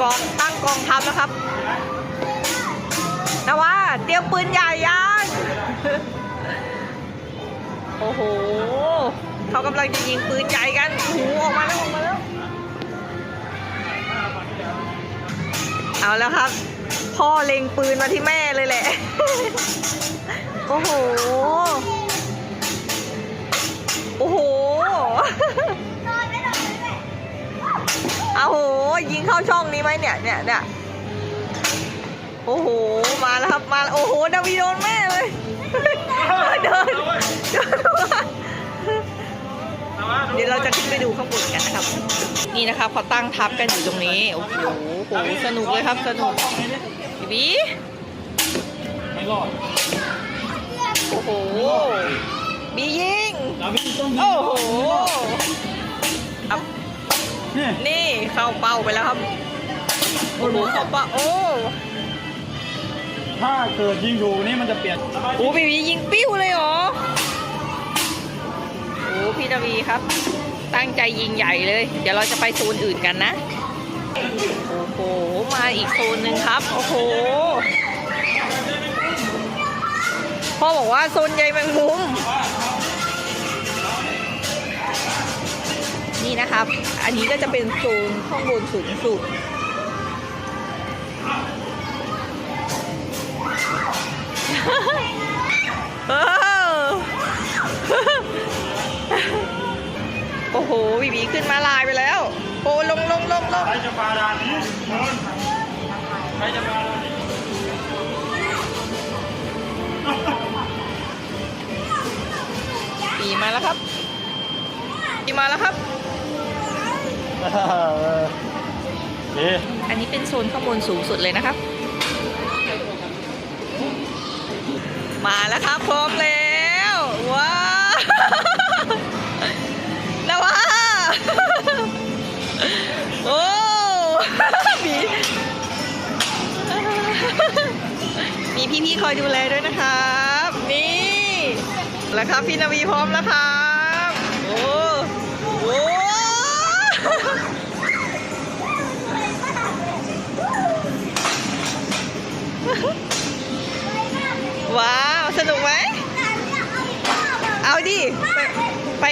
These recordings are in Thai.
กองตั้งกองทัพแล้วครับนะว่าเตรียมปืนใหญ่ยังโอ้โหเขากำลังจะยิงปืนใหญ่กันโอ้โหออกมาแล้วออกมาแล้วเอาแล้วครับ พ่อเล็งปืนมาที่แม่เลยแหละ โอ้โห โอ้โห อาโหยิงเข้าช่องนี้ไหมเนี่ยเนี่ยเนี่ยโอ้โหมาแล้วครับมาโอ้โหดาวีโดนแม่เลยเดินเดินเดี๋ยวเราจะขึ้นไปดูข้างบนกันนะครับ นี่นะครับเขาตั้งทับกันอยู่ตรงนี้โอ้โหโหสนุกเลยครับสนุกบีบีไม่รอดโอ้โหบียิงโอ้โห นี่นี่เข้าเป้าไปแล้วครับโอ้โหเข้าเป้าโอ้ถ้าเกิดยิงถูกนี่มันจะเปลี่ยนโหบีบียิงปิ้วเลยเหรอโอ้พี่นาวีครับ ตั้งใจยิงใหญ่เลย เดี๋ยวเราจะไปโซนอื่นกันนะโอ้โหมาอีกโซนหนึ่งครับ โอ้โหพ่อบอกว่าโซนใยแมงมุม นะครับอันนี้ก็จะเป็นโซนข้างบนสูงสุดโอ้โหบีบีขึ้นมาลายไปแล้ว โอ้ลงลงลงลงใครจะมาดานใครจะมาดานปีมาแล้วครับปีมาแล้วครับ เอ๊ะอันนี้เป็นโซนข้างบนสูงสุดเลยนะครับ มาแล้วครับพร้อมแล้วว้าวนะว่าโอ้มีมีพี่ๆคอยดูแลด้วยนะครับ นี่แล้วครับพี่นาวีพร้อมแล้วครับ โอ้โห ว้าว สนุกไหม เอาดิ ไป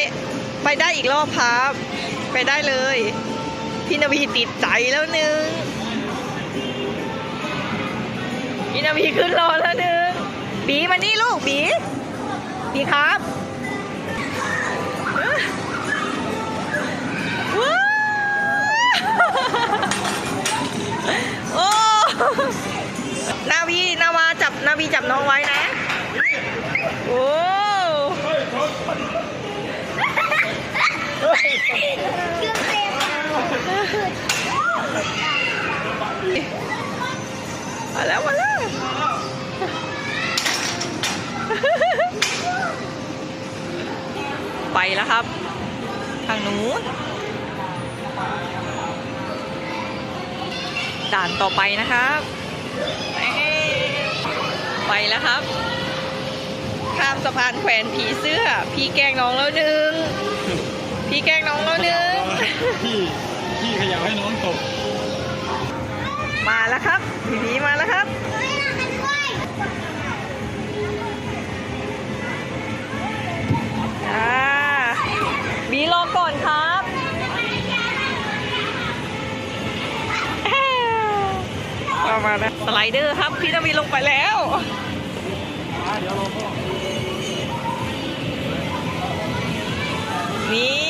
ไป ไปได้อีกรอบครับ ไปได้เลย พี่นาวีติดใจแล้วนึงพี่นาวีขึ้นรอแล้วนึงบีมานี่ลูกบีบีครับว้าโอ้นาวีนาวาจับนาวีจับน้องไว้นะ โอ้ มาแล้วมาแล้วไปแล้วครับ ทางนู้นด่านต่อไปนะครับ ไปแล้วครับ ข้ามสะพานแขวนผีเสื้อ พี่แกงน้องแล้วหนึ่ง พี่แกล้งน้องแล้วหนึ่งพี่พี่ขยับให้น้องตก มาแล้วครับผีผีมาแล้วครับ อ่าบีรอก่อนครับเอามานะสไลเดอร์ครับพี่นาวีลงไปแล้วเดี๋ยวเราก็นี่ไ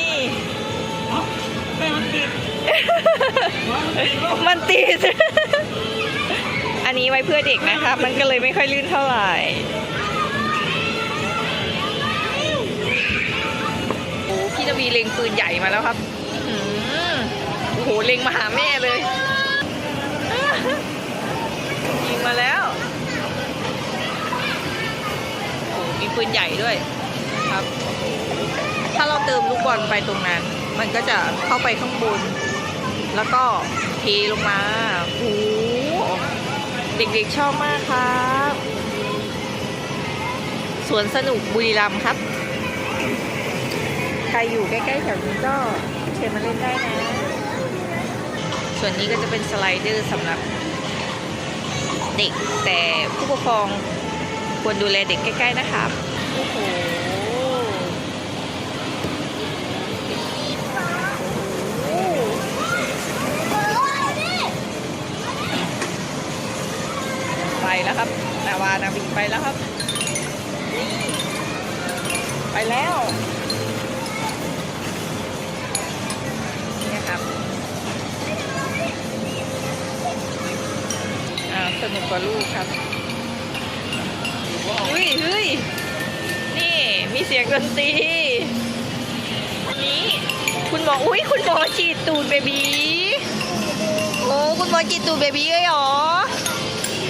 มันติดมันติด อันนี้ไว้เพื่อเด็กนะครับมันก็เลยไม่ค่อยลื่นเท่าไหร่โอ้พี่นาวีเล็งปืนใหญ่มาแล้วครับอือโอ้โหเล็งมาหาแม่เลยยิงมาแล้วโอ้มีปืนใหญ่ด้วยครับ ถ้าเราเติมลูกบอลไปตรงนั้น มันก็จะเข้าไปข้างบน แล้วก็เทลงมาโอ้โหเด็กๆชอบมากครับสวนสนุกบุรีรัมย์ครับ ใครอยู่ใกล้ๆแถวนี้ก็เชิญมาเล่นได้นะ ส่วนนี้ก็จะเป็นสไลเดอร์สำหรับเด็กแต่ผู้ปกครองควรดูแลเด็กใกล้ ๆ นะครับโอ้โห แล้วครับนาวานาวิกไปแล้วครับ ไปแล้วนี่ครับอ่าสนุกกว่าลูกครับเฮ้ยเฮ้ยนี่มีเสียงดนตรีอันนี้ คุณหมออุ้ยคุณหมอฉีดตูดเบบีโอ้คุณหมอฉีดตูดเบบีเลยเหรอ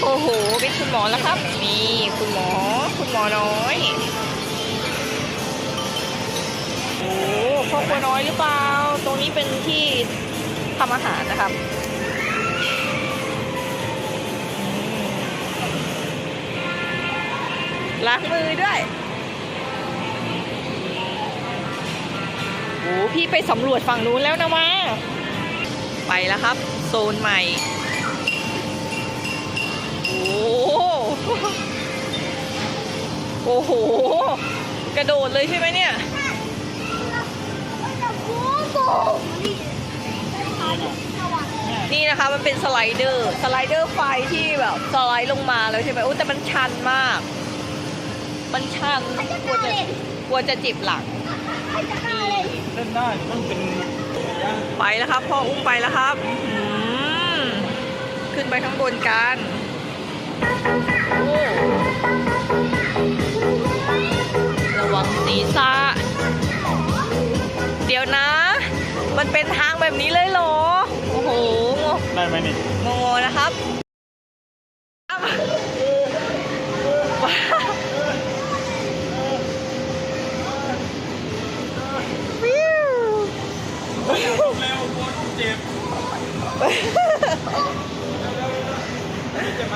โอ้โห เป็นคุณหมอแล้วครับ นี่คุณหมอ คุณหมอน้อย โอ้ครอครัวน้อยหรือเปล่า ตรงนี้เป็นที่ทำอาหารนะครับล้างมือด้วย โอ้พี่ไปสำรวจฝั่งนู้นแล้วนะมา ไปแล้วครับ โซนใหม่ โอ้โหโอ้โห กระโดดเลยใช่ไหมเนี่ยนี่นะคะมันเป็นสไลเดอร์ สไลเดอร์ไฟที่แบบสไลด์ลงมาแล้วใช่ไหมโอ้แต่มันชันมาก มันชันกลัวจะกลัวจะเจ็บหลังเล่นได้ต้องเป็นไปแล้วครับพ่ออุ้มไปแล้วครับ ขึ้นไปข้างบนกัน ระวังศีรษะเดี๋ยวนะ มันเป็นทางแบบนี้เลยเหรอ โอ้โหได้ไหมนี่โงงนะครับว้าววิวเร็วปวเจ็บเจ็บไหม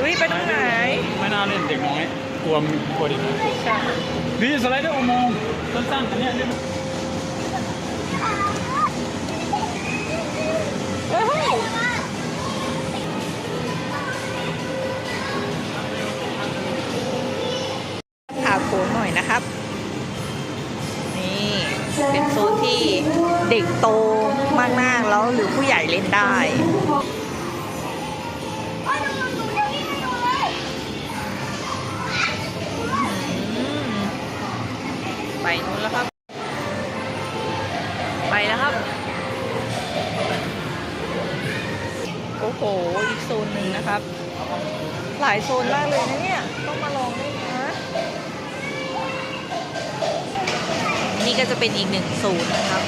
อุ้ยไปตรงไหน ไม่น่าเล่นเด็กน้อย กลัวมันกลัวเด็กน้อยใช่ดีสไลเดอร์อุโมงค์สั้นๆอันเนี้ยเล่นเอ้ยผ่าโผนหน่อยนะครับ นี่ เป็นโซนที่เด็กโต ได้ ไปนู้นแล้วครับ ไปแล้วครับ โอ้โห อีกโซนหนึ่งนะครับ หลายโซนมากเลยนะเนี่ย ต้องมาลองด้วยนะนี่ก็จะเป็นอีกหนึ่งโซนนะครับ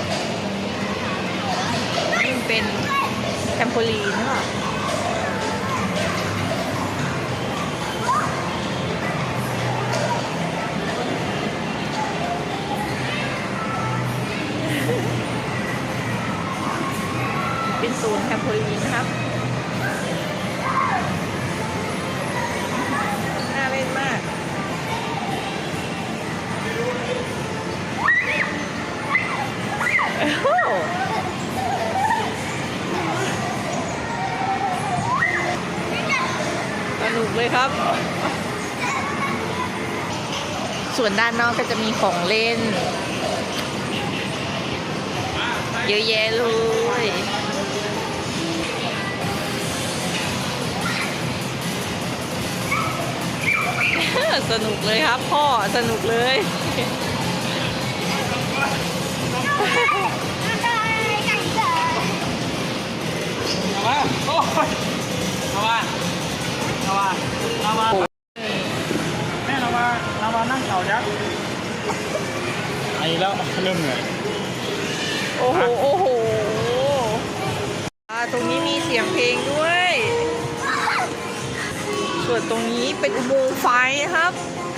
นี่เป็น ทมโพลีนค่ะเป็นโซนแทมโพลีนนะครับ ส่วนด้านนอกก็จะมีของเล่น เยอะแยะเลยสนุกเลยครับพ่อสนุกเลยเอามาโอ้ยเอามาเอามาเอามาแม่เอามาเอามานั่งเข่ายักษ์ไอ้ แล้วเริ่มเหนื่อยโอ้โห โอ้โหอ่าตรงนี้มีเสียงเพลงด้วย ส่วนตรงนี้เป็นอุโมงค์ไฟครับ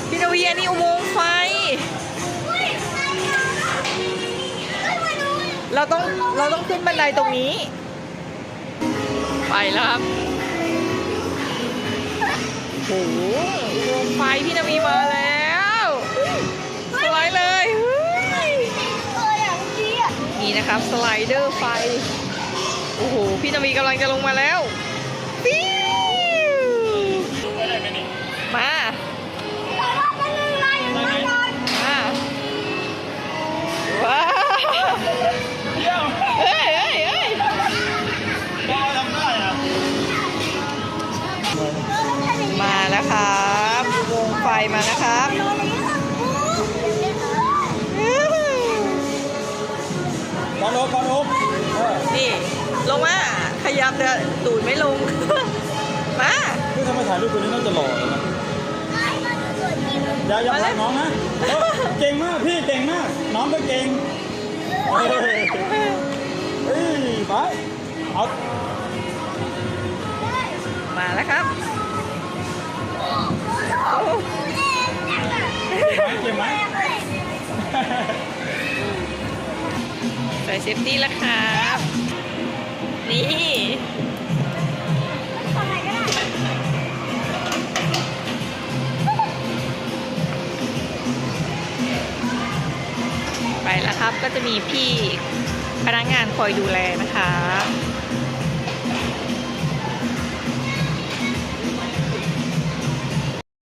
พี่นวีอันนี้อุโมงค์ไฟ เราต้อง เราต้องขึ้นบันไดตรงนี้ ไปแล้วครับ โอ้โหอุโมงค์ไฟพี่นวีมาแล้ว ครับ สไลเดอร์ไฟ โอ้โห พี่นาวีกำลังจะลงมาแล้วปิ้วไม่ได้ไหมนี่มามาว้าวเฮ้ยเฮ้ยเฮ้ยพ่อทำได้อะมาแล้วครับ วงไฟมานะครับ ลงมาขยับเดนตูดไม่ลง มาคือทำไมถ่ายรูปคนนี้น่าจะหล่อเลยนะอย่าอย่ามาผเลลัยกน้องนะเออเก่งมากพี่เก่งมาก น้องก็เก่งเฮ้ยเฮ้ยไปเอามาแล้วครับโอ้เก่งไหมใส่เซฟตี้แล้วครับ นี่ไปแล้วครับก็จะมีพี่พนักงานคอยดูแลนะคะ